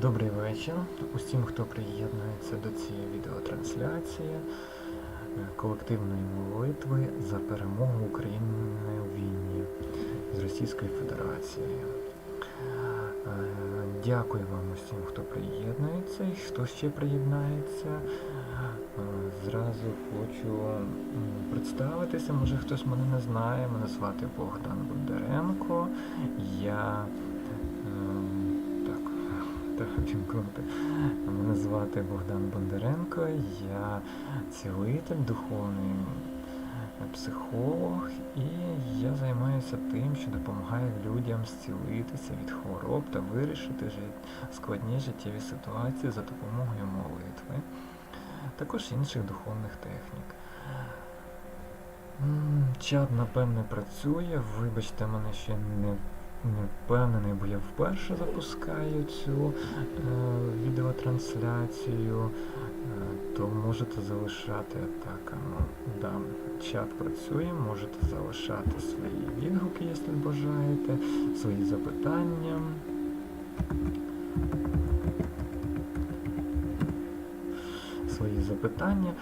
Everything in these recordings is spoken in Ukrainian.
Добрий вечір усім, хто приєднується до цієї відеотрансляції е, колективної молитви за перемогу України у війні з Російською Федерацією. Е, Дякую вам усім, хто приєднується і хто ще приєднається. Е, Зразу хочу представитися, може хтось мене не знає. Мене звати Богдан Бондаренко. Я так вімкнути. Мене звати Богдан Бондаренко, я цілитель, духовний психолог, і я займаюся тим, що допомагаю людям зцілитися від хвороб та вирішити складні життєві ситуації за допомогою молитви, також інших духовних технік. Чат, напевне, працює. Вибачте мене ще не, не впевнений, бо я вперше запускаю цю е, відеотрансляцію. Е, то можете залишати так. Ну, да, чат працює, можете залишати свої відгуки, якщо бажаєте, свої запитання. Свої запитання,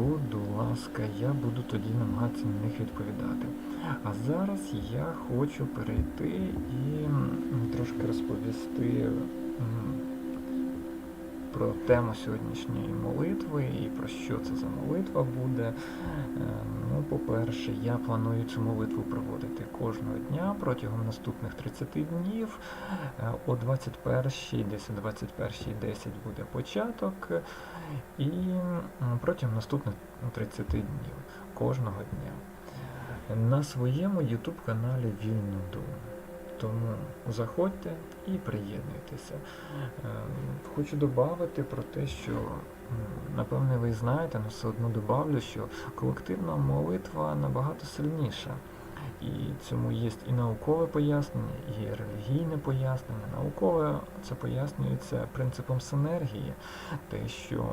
будь ласка, я буду тоді намагатися на них відповідати. А зараз я хочу перейти і трошки розповісти про тему сьогоднішньої молитви і про що це за молитва буде. По-перше, я планую цю молитву проводити кожного дня протягом наступних 30 днів. Е, О 21-й, десь о 21.10 буде початок. І протягом наступних 30 днів кожного дня на своєму YouTube каналі Вільну Думу. Тому заходьте і приєднуйтеся. Ем, Хочу додати про те, що напевне ви знаєте, але все одно добавлю, що колективна молитва набагато сильніша. І цьому є і наукове пояснення, і релігійне пояснення. Наукове це пояснюється принципом синергії, те, що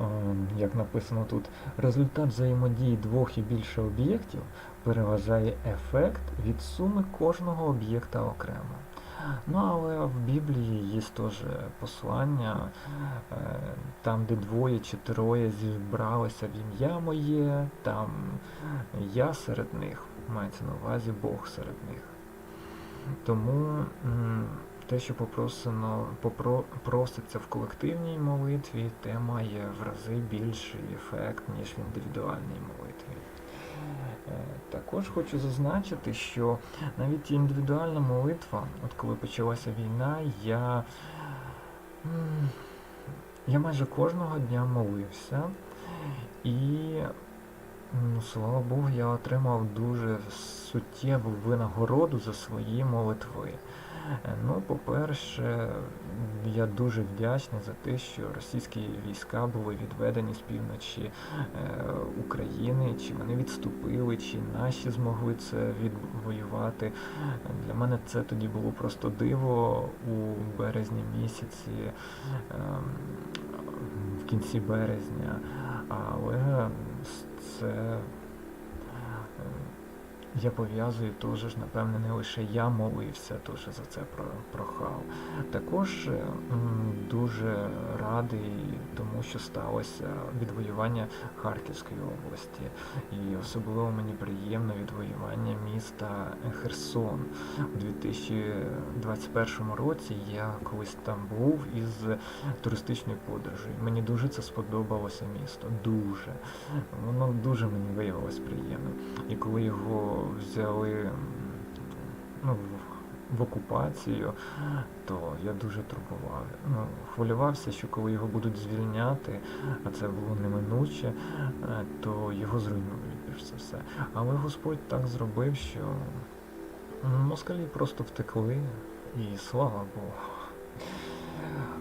Ем, як написано тут, результат взаємодії двох і більше об'єктів переважає ефект від суми кожного об'єкта окремо. Ну, але в Біблії є теж послання, е, там, де двоє чи троє зібралися в ім'я моє, там я серед них, мається на увазі Бог серед них. Тому те, що попросено, попро, проситься в колективній молитві, те має в рази більший ефект, ніж в індивідуальній молитві. Е, Також хочу зазначити, що навіть індивідуальна молитва, от коли почалася війна, я, я майже кожного дня молився, і Ну, слава Богу, я отримав дуже суттєву винагороду за свої молитви. Е, Ну, по-перше, я дуже вдячний за те, що російські війська були відведені з півночі е, України, чи вони відступили, чи наші змогли це відвоювати. Для мене це тоді було просто диво у березні місяці, ем, в кінці березня. Але це я пов'язую теж, напевне, не лише я молився, теж за це про- прохав. Також е, дуже радий тому, що сталося відвоювання Харківської області. І особливо мені приємно відвоювання міста Херсон. У 2021 році я колись там був із туристичною подорожею. Мені дуже це сподобалося місто. Дуже. Воно дуже мені виявилось приємно. І коли його взяли ну, в, окупацію, то я дуже турбував. Ну, хвилювався, що коли його будуть звільняти, а це було неминуче, е, то його зруйнують більш за все. Але Господь так зробив, що москалі просто втекли, і слава Богу.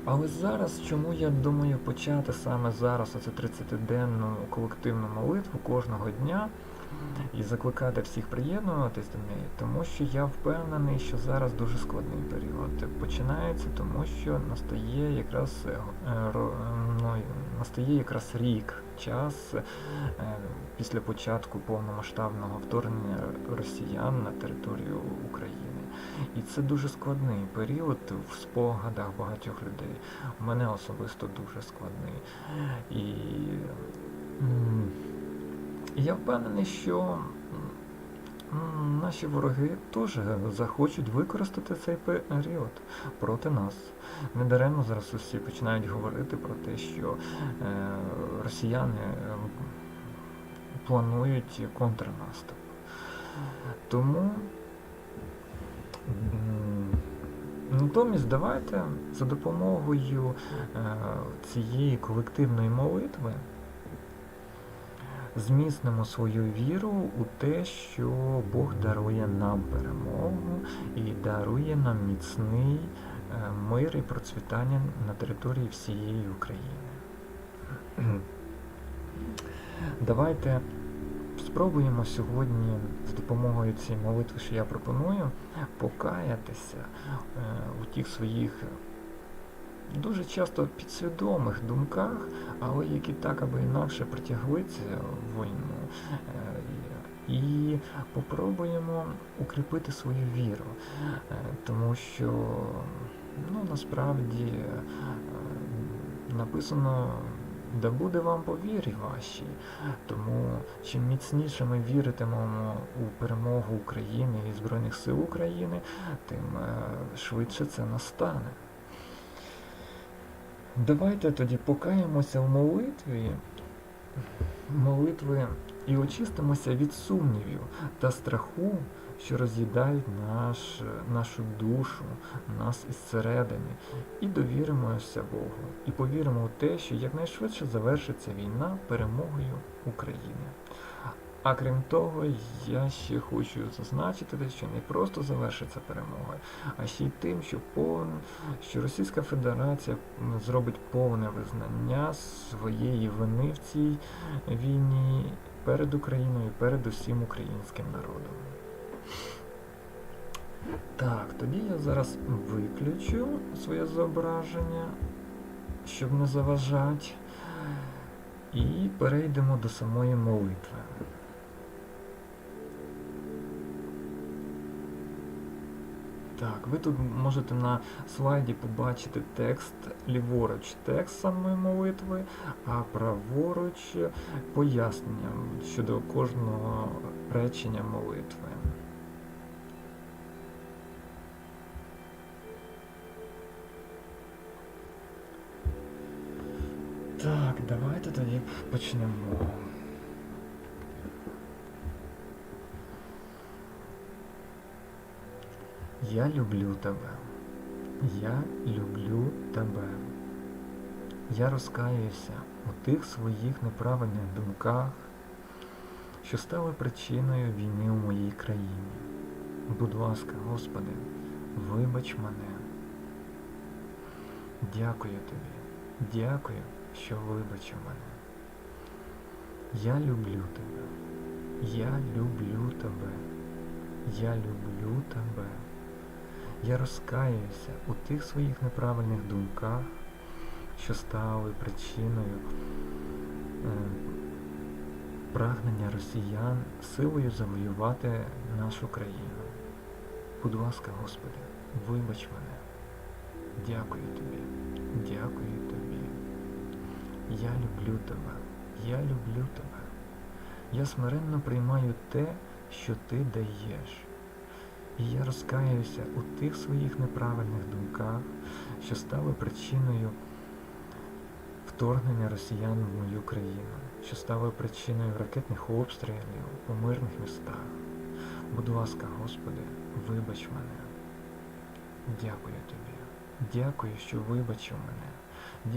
Але зараз, чому я думаю почати саме зараз оце 30-денну колективну молитву кожного дня і закликати всіх приєднуватись до неї, тому що я впевнений, що зараз дуже складний період починається, тому що настає якраз е, ну, настає якраз рік, час е, після початку повномасштабного вторгнення росіян на територію України. І це дуже складний період в спогадах багатьох людей. У мене особисто дуже складний. І я впевнений, що наші вороги теж захочуть використати цей період проти нас. Недаремно зараз усі починають говорити про те, що е, росіяни е, планують контрнаступ. Тому натомість давайте за допомогою е, цієї колективної молитви зміцнимо свою віру у те, що Бог дарує нам перемогу і дарує нам міцний е, мир і процвітання на території всієї України. Давайте спробуємо сьогодні з допомогою цієї молитви, що я пропоную, покаятися е, у тих своїх дуже часто підсвідомих думках, але які так або інакше притягли цю війну. Е, І попробуємо укріпити свою віру, Е, тому що ну, насправді е, написано. Да буде вам по вірі вашій. Тому чим міцніше ми віритимемо у перемогу України і Збройних сил України, тим швидше це настане. Давайте тоді покаємося в молитві, молитви і очистимося від сумнівів та страху, що роз'їдають наш, нашу душу, нас із середини, і довіримося Богу, і повіримо в те, що якнайшвидше завершиться війна перемогою України. А крім того, я ще хочу зазначити, що не просто завершиться перемога, а ще й тим, що повн, що Російська Федерація зробить повне визнання своєї вини в цій війні перед Україною, і перед усім українським народом. Так, тоді я зараз виключу своє зображення, щоб не заважати, і перейдемо до самої молитви. Так, ви тут можете на слайді побачити текст ліворуч текст самої молитви, а праворуч пояснення щодо кожного речення молитви. Так, давайте тоді почнемо. Я люблю тебе. Я люблю тебе. Я розкаюся у тих своїх неправильних думках, що стали причиною війни у моїй країні. Будь ласка, Господи, вибач мене. Дякую тобі. Дякую, що вибачив мене. Я люблю тебе. Я люблю тебе. Я люблю тебе. Я розкаюся у тих своїх неправильних думках, що стали причиною е, прагнення росіян силою завоювати нашу країну. Будь ласка, Господи, вибач мене. Дякую тобі. Дякую тобі. Я люблю тебе. Я люблю тебе. Я смиренно приймаю те, що ти даєш. І я розкаюся у тих своїх неправильних думках, що стали причиною вторгнення росіян в мою країну, що стали причиною ракетних обстрілів у мирних містах. Будь ласка, Господи, вибач мене. Дякую тобі. Дякую, що вибачив мене.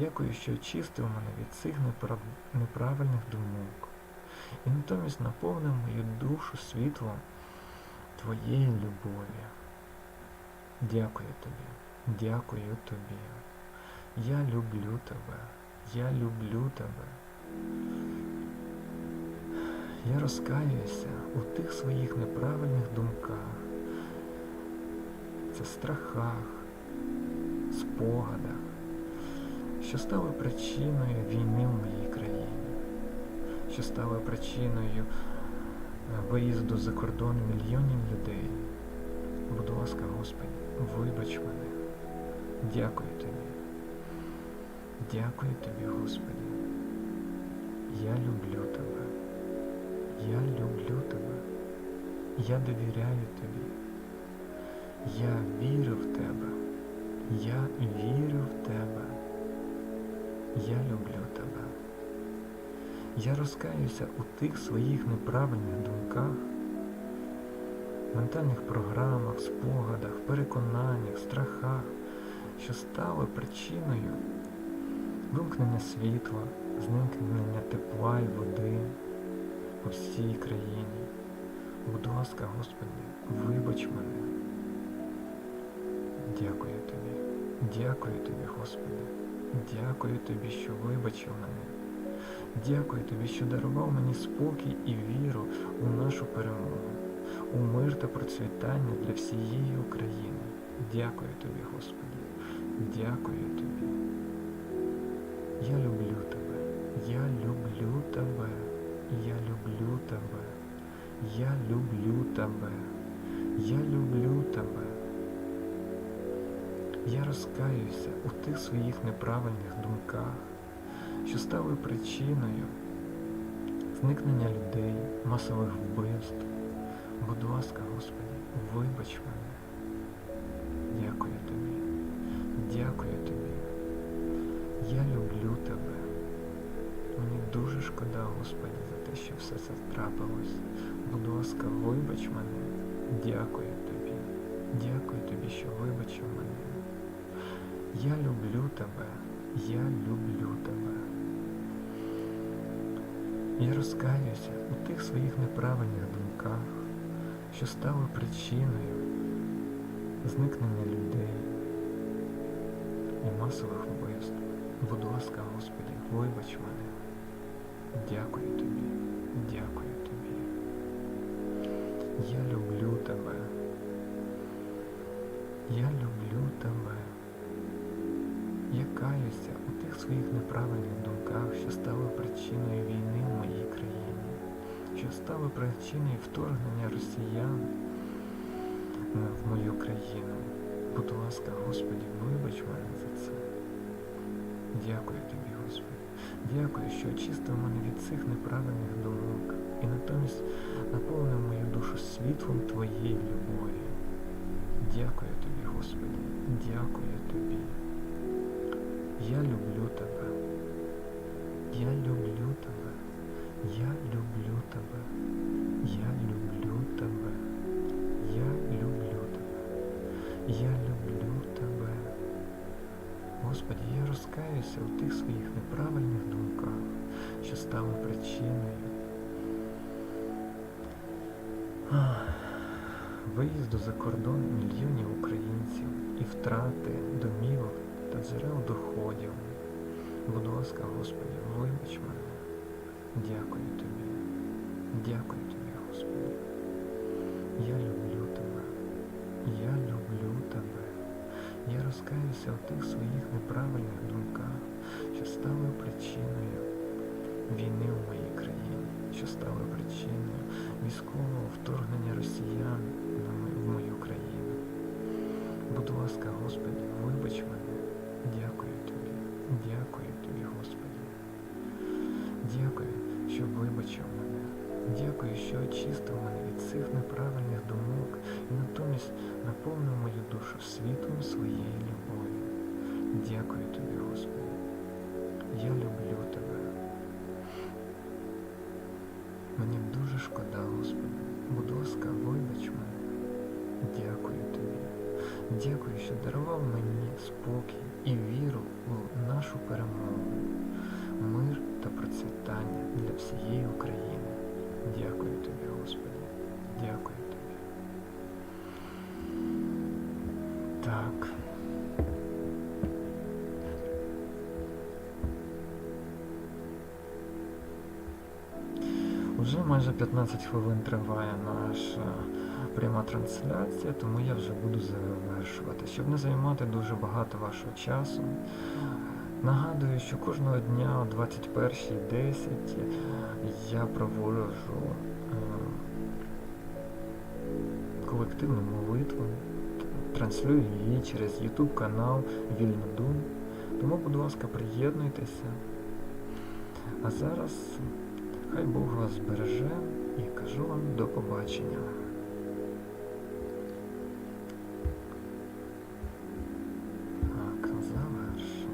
Дякую, що очистив мене від цих неправ... неправильних думок. І натомість наповнив мою душу світлом Твоєї любові. Дякую тобі. Дякую тобі. Я люблю тебе. Я люблю тебе. Я розкаюся у тих своїх неправильних думках. Це страхах, спогадах, що стали причиною війни в моїй країні, що стали причиною виїзду за кордон мільйонів людей. Будь ласка, Господи, вибач мене. Дякую Тобі. Дякую Тобі, Господи. Я люблю Тебе. Я люблю Тебе. Я довіряю Тобі. Я вірю в Тебе. Я вірю в Тебе. Я люблю Тебе. Я розкаюся у тих своїх неправильних думках, ментальних програмах, спогадах, переконаннях, страхах, що стали причиною вимкнення світла, зникнення тепла і води по всій країні. Будь ласка, Господи, вибач мене. Дякую Тобі. Дякую Тобі, Господи. Дякую Тобі, що вибачив мене. Дякую Тобі, що дарував мені спокій і віру у нашу перемогу, у мир та процвітання для всієї України. Дякую Тобі, Господи. Дякую Тобі. Я люблю Тебе. Я люблю Тебе. Я люблю Тебе. Я люблю Тебе. Я люблю Тебе. Я розкаюся у тих своїх неправильних думках, що стали причиною зникнення людей, масових вбивств. Будь ласка, Господи, вибач мене. Дякую Тобі. Дякую Тобі. Я люблю Тебе. Мені дуже шкода, Господи, за те, що все це трапилось. Будь ласка, вибач мене. Дякую Тобі. Дякую Тобі, що вибачив мене. Я люблю Тебе. Я люблю Тебе. Я розкаюся у тих своїх неправильних думках, що стали причиною зникнення людей і масових вбивств. Будь ласка, Господи, вибач мене. Дякую Тобі, дякую Тобі. Я люблю Тебе. Я люблю Тебе. Я каюся у тих своїх неправильних думках, що стали причиною війни в моїй країні, що стали причиною вторгнення росіян в мою країну. Будь ласка, Господи, вибач мене за це. Дякую тобі, Господи. Дякую, що очистив мене від цих неправильних думок і натомість наповнив мою душу світлом Твоєї любові. Дякую тобі, Господи. Дякую тобі. Я люблю тебе. Я люблю тебе. Я люблю тебе. Я люблю тебе. Я люблю тебе. Я люблю тебе. Господи, я розкаюся у тих своїх неправильних думках, що стали причиною виїзду за кордон мільйонів українців і втрати домівок та джерел доходів. Будь ласка, Господи, вибач мене. Дякую Тобі. Дякую Тобі, Господи. Я люблю Тебе. Я люблю Тебе. Я розкаюся у тих своїх неправильних думках, що стали причиною війни в моїй країні, що стали причиною військового вторгнення росіян в мою країну. Будь ласка, Господи, вибач мене. Дякую Тобі. Господи. Дякую, що вибачив мене. Дякую, що очистив мене від цих неправильних думок і натомість наповнив мою душу світлом своєї любові. Дякую тобі, Господи. Я люблю тебе. Мені дуже шкода, Господи. Будь ласка, вибач мене. Дякую тобі. Дякую, що дарував мені спокій і віру у нашу перемогу, мир та процвітання для всієї України. Дякую тобі, Господи. Дякую тобі. Так. Уже майже 15 хвилин триває наша пряма трансляція, тому я вже буду завершувати, щоб не займати дуже багато вашого часу. Нагадую, що кожного дня о 21.10 я проводжу е, колективну молитву, транслюю її через YouTube канал Вільно. Тому, будь ласка, приєднуйтеся. А зараз хай Бог вас збереже і кажу вам до побачення.